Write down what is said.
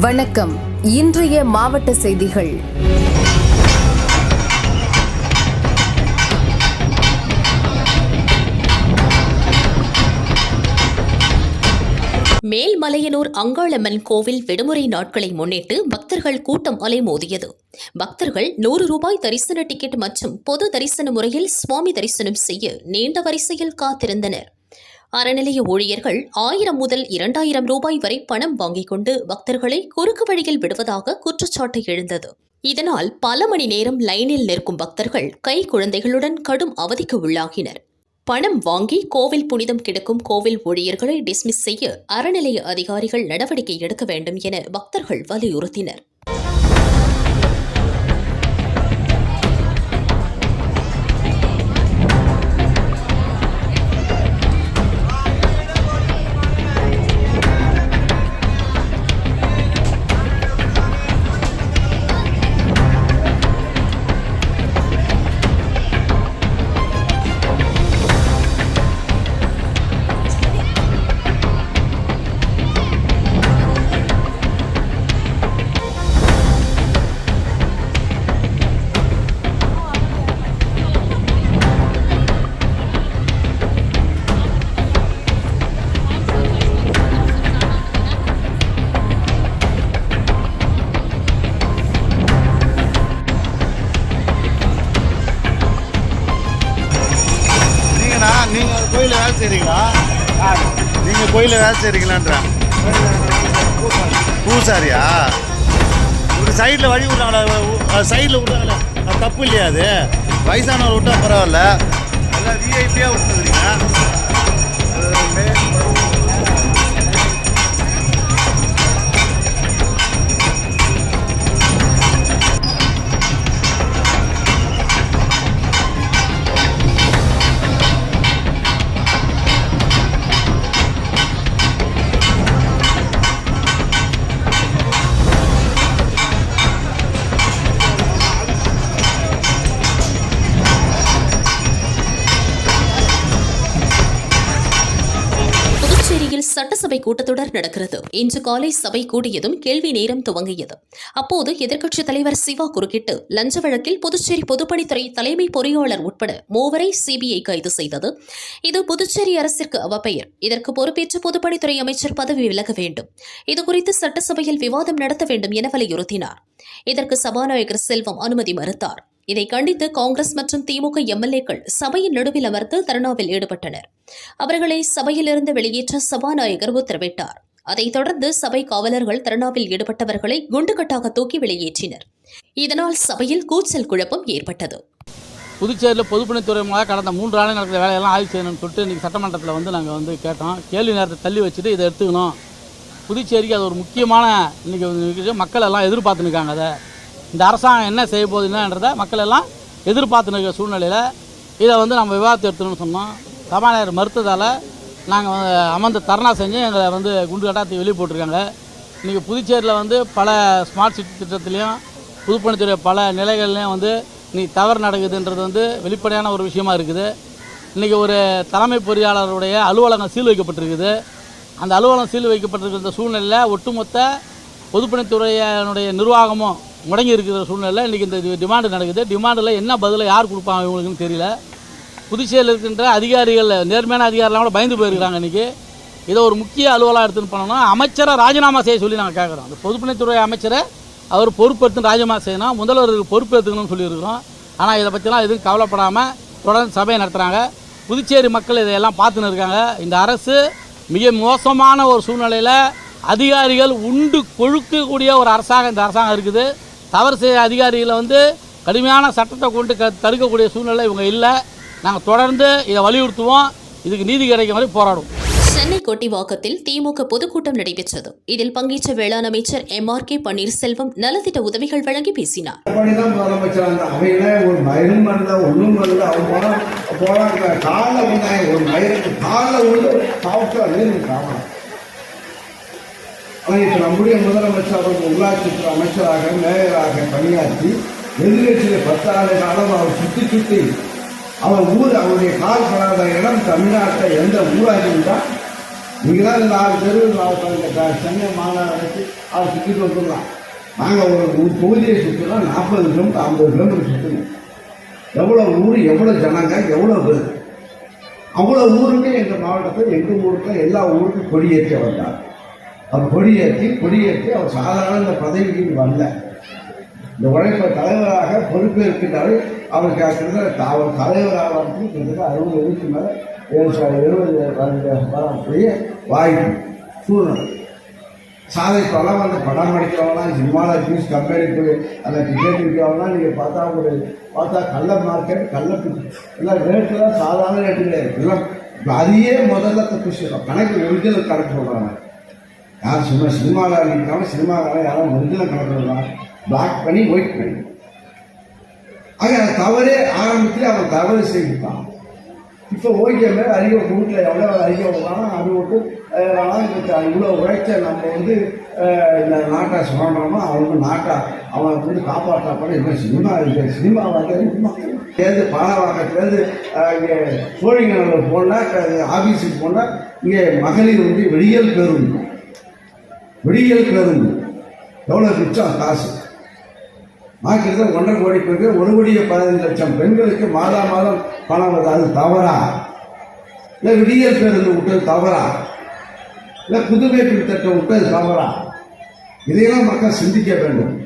வணக்கம். இன்றைய மாவட்ட செய்திகள். மேல்மலையனூர் அங்காளம்மன் கோவில் விடுமுறை நாட்களை முன்னிட்டு பக்தர்கள் கூட்டம் அலைமோதியது. பக்தர்கள் நூறு ரூபாய் தரிசன டிக்கெட் மற்றும் பொது தரிசன முறையில் சுவாமி தரிசனம் செய்ய நீண்ட வரிசையில் காத்திருந்தனர். அறநிலைய ஊழியர்கள் ஆயிரம் முதல் இரண்டாயிரம் ரூபாய் வரை பணம் வாங்கிக் கொண்டு பக்தர்களை குறுக்கு வழியில் விடுவதாக குற்றச்சாட்டு எழுந்தது. இதனால் பல மணி நேரம் லைனில் நிற்கும் பக்தர்கள் கை குழந்தைகளுடன் கடும் அவதிக்கு உள்ளாகினர். பணம் வாங்கி கோவில் புனிதம் கிடக்கும் கோவில் ஊழியர்களை டிஸ்மிஸ் செய்ய அறநிலைய அதிகாரிகள் நடவடிக்கை எடுக்க வேண்டும் என பக்தர்கள் வலியுறுத்தினர். கோயிலில் வேலை செய்கிறீங்களா நீங்கள் கோயிலில் வேலை செய்கிறீங்களான்றேன் பூசாரியா? ஒரு சைடில் வழி விட்றாங்களா? சைடில் விட்றாங்களா? தப்பு இல்லையா அது? வயசானவர் விட்டா பரவாயில்ல. எல்லாம் விஐபியாக விட்டுருக்குறீங்க சபை கூட்டத்தொடர் நடக்கிறது. இன்று காலை சபை கூடியதும் கேள்வி நேரம் துவங்கியது. அப்போது எதிர்க்கட்சித் தலைவர் சிவா குறுக்கிட்டு லஞ்ச வழக்கில் புதுச்சேரி பொதுப்பணித்துறை தலைமை பொறியாளர் உட்பட மூவரை சிபிஐ கைது செய்தது. இது புதுச்சேரி அரசிற்கு அவப்பெயர். இதற்கு பொறுப்பேற்று பொதுப்பணித்துறை அமைச்சர் பதவி விலக வேண்டும். இதுகுறித்து சட்டசபையில் விவாதம் நடத்த வேண்டும் என வலியுறுத்தினார். இதற்கு சபாநாயகர் செல்வம் அனுமதி மறுத்தார். இதை கண்டித்து காங்கிரஸ் மற்றும் திமுக எம்எல்ஏக்கள் சபையின் நடுவில் அமர்ந்து தர்ணாவில் ஈடுபட்டனர். அவர்களை சபையிலிருந்து வெளியேற்ற சபாநாயகர் உத்தரவிட்டார். அதைத் தொடர்ந்து சபை காவலர்கள் தர்ணாவில் ஈடுபட்டவர்களை குண்டுகட்டாக தூக்கி வெளியேற்றினர். இதனால் சபையில் கூச்சல் குழப்பம் ஏற்பட்டது. புதுச்சேரியில் பொதுப்பணித்துறை மூலம் கடந்த மூன்று ஆண்டு நடக்கிற வேலையெல்லாம் ஆய்வு செய்யணும்னு சொல்லிட்டு இன்றைக்கி சட்டமன்றத்தில் வந்து நாங்கள் வந்து கேட்டோம். கேள்வி நேரத்தை தள்ளி வச்சுட்டு இதை எடுத்துக்கணும். புதுச்சேரிக்கு அது ஒரு முக்கியமான இன்றைக்கி மக்கள் எல்லாம் எதிர்பார்த்துன்னு இருக்காங்க அதை. இந்த அரசாங்கம் என்ன செய்ய போகுதுன்றதை மக்கள் எல்லாம் எதிர்பார்த்துன்னு இருக்கிற சூழ்நிலையில் இதை வந்து நம்ம விவாதத்தை எடுத்துக்கணும்னு சொன்னோம். சபாநாயகர் மறுத்ததால் நாங்கள் அமர்ந்து தர்ணா செஞ்சு எங்களை வந்து குண்டு கட்டாத்தி வெளியே போட்டிருக்காங்க இன்றைக்கி புதுச்சேரியில் வந்து பல ஸ்மார்ட் சிட்டி திட்டத்துலேயும் புதுப்பணித்துறை பல நிலைகள்லையும் வந்து இன்றைக்கி தவறு நடக்குதுன்றது வந்து வெளிப்படையான ஒரு விஷயமா இருக்குது. இன்றைக்கி ஒரு தலைமை பொறியாளருடைய அலுவலகம் சீல் வைக்கப்பட்டிருக்குது. அந்த அலுவலகம் சீல் வைக்கப்பட்டிருக்கிற சூழ்நிலையில் ஒட்டுமொத்த பொதுப்பணித்துறையினுடைய நிர்வாகமும் முடங்கி இருக்கிற சூழ்நிலையில் இன்றைக்கி இந்த டிமாண்டு நடக்குது. டிமாண்டில் என்ன பதிலை யார் கொடுப்பாங்க இவங்களுக்குன்னு தெரியல. புதுச்சேரியில் இருக்கின்ற அதிகாரிகள் நேர்மையான அதிகாரிலாம் கூட பயந்து போயிருக்கிறாங்க இன்றைக்கி இதை ஒரு முக்கிய அலுவலாக எடுத்துன்னு பண்ணணும் அமைச்சரை ராஜினாமா செய்ய சொல்லி நாங்கள் கேட்குறோம் அந்த பொதுப்பணித்துறை அமைச்சரை அவர் பொறுப்பெடுத்து ராஜினாமா செய்யணும். முதல்வருக்கு பொறுப்பேற்றுக்கணும்னு சொல்லியிருக்கிறோம். ஆனால் இதை பற்றிலாம் எதுவும் கவலைப்படாமல் தொடர்ந்து சபையை நடத்துகிறாங்க புதுச்சேரி மக்கள் இதையெல்லாம் பார்த்துன்னு இருக்காங்க. இந்த அரசு மிக மோசமான ஒரு சூழ்நிலையில் அதிகாரிகள் உண்டு கொழுக்கக்கூடிய ஒரு அரசாங்கம் இந்த அரசாங்கம் இருக்குது. தவறு செய்ய அதிகாரிகளை வந்து கடுமையான சட்டத்தை கொண்டு க தடுக்கக்கூடிய சூழ்நிலை இவங்க இல்லை. நாங்கள் தொடர்ந்து இதை வலியுறுத்துவோம். இதுக்கு நீதி கிடைக்கும் வரை போராடுவோம். சென்னை கொட்டிவாக்கத்தில் திமுக பொதுக்கூட்டம் நடைபெற்றது. இதில் பங்கேற்ற வேளாண் அமைச்சர் எம் ஆர் கே பன்னீர்செல்வம் நலத்திட்ட உதவிகள் வழங்கி பேசினார். ஒரு இப்போ நம்முடைய முதலமைச்சர் உள்ளாட்சி உள்ளாட்சித்துறை அமைச்சராக மேயராக பணியாற்றி எதிர்கட்சியில் பத்து ஆண்டு காலம் அவர் சுற்றி சுற்றி அவர் ஊர் அவருடைய கால் படாத இடம் தமிழ்நாட்டில் எந்த ஊராக இருந்தால் நீங்களாம் இந்த நாலு தெரு நாலு சென்னை மாநகராட்சி அவர் அதை சுற்றிட்டு வந்துடலாம் நாங்கள் ஒரு ஒரு தொகுதியை சுற்றினா நாற்பது கிலோமீட்டர் ஐம்பது கிலோமீட்டர் சுற்றணும் எவ்வளோ ஊர் எவ்வளோ ஜனங்க எவ்வளோ பேர்? அவ்வளோ ஊருக்கு எங்கள் மாவட்டத்தில் எங்கள் ஊருக்கு எல்லா ஊருக்கும் கொடியேற்றி வந்தார் அவர் கொடியேற்றி கொடியேற்றி அவர் சாதாரண இந்த பதவிக்கு வரல. இந்த உழைப்ப தலைவராக பொறுப்பேற்கின்றாரு. அவருக்கு கிட்டத்தட்ட அவர் தலைவராக கிட்டத்தட்ட அறுபது வயதுக்கு மேலே ஏழு எழுபது வரக்கூடிய வாய்ப்பு சூழ்நிலை. சாலை இப்போல்லாம் அந்த படம் படிக்கிறவங்களாம் சினிமாவில் பீஸ் கம்பெனி போய் அந்த டிக்கெட் விற்கிறவங்களாம் நீங்கள் பார்த்தா ஒரு பார்த்தா கள்ள மார்க்கெட் கள்ள பிடி- எல்லாம் ரேட்டெல்லாம் சாதாரண ரேட்டு கிடையாது. எல்லாம் அதையே முதல்ல தப்பு செய்யணும். கணக்கு ஒரிஜினல் கணக்கு சொல்கிறாங்க யார் சும்மா சினிமாவில் நிற்காம சினிமாவில் யாரும் ஒரிஜினல் கலக்கிறதா பிளாக் பண்ணி ஒயிட் பண்ணி. ஆக தவறே ஆரம்பத்தில் அவன் தவறு செய்துட்டான். இப்போ ஓகே மேலே அறிக்கை வீட்டில் எவ்வளோ அறிக்கை விடுறானோ அது விட்டு ஆனால் இவ்வளோ உழைச்ச நம்ம வந்து இந்த நாட்டை சுரண்டோமோ அவனுக்கு நாட்டை அவனை வந்து காப்பாற்றாப்பட இப்போ சினிமா இருக்கு சினிமா வாக்கிறது பாலவாக்கத்துலேருந்து இங்கே சோழிங்கநல்லூர் போனால் ஆஃபீஸுக்கு போனால் இங்கே மகளிர் வந்து வெளியல் பேருந்து விடியல் பேருந்து எவ்வளோ மிச்சம் காசு? மார்க்கெட்டில் ஒன்றரை கோடி பேருக்கு ஒரு கோடியே பதினஞ்சு லட்சம். பெண்களுக்கு மாதா மாதம் பணம் வருது. அது தவறா? இல்லை விடியல் பேருந்து விட்டது தவறா? இல்லை புதுமை திட்டம் விட்டது தவறா? இதையெல்லாம் மக்கள் சிந்திக்க வேண்டும்.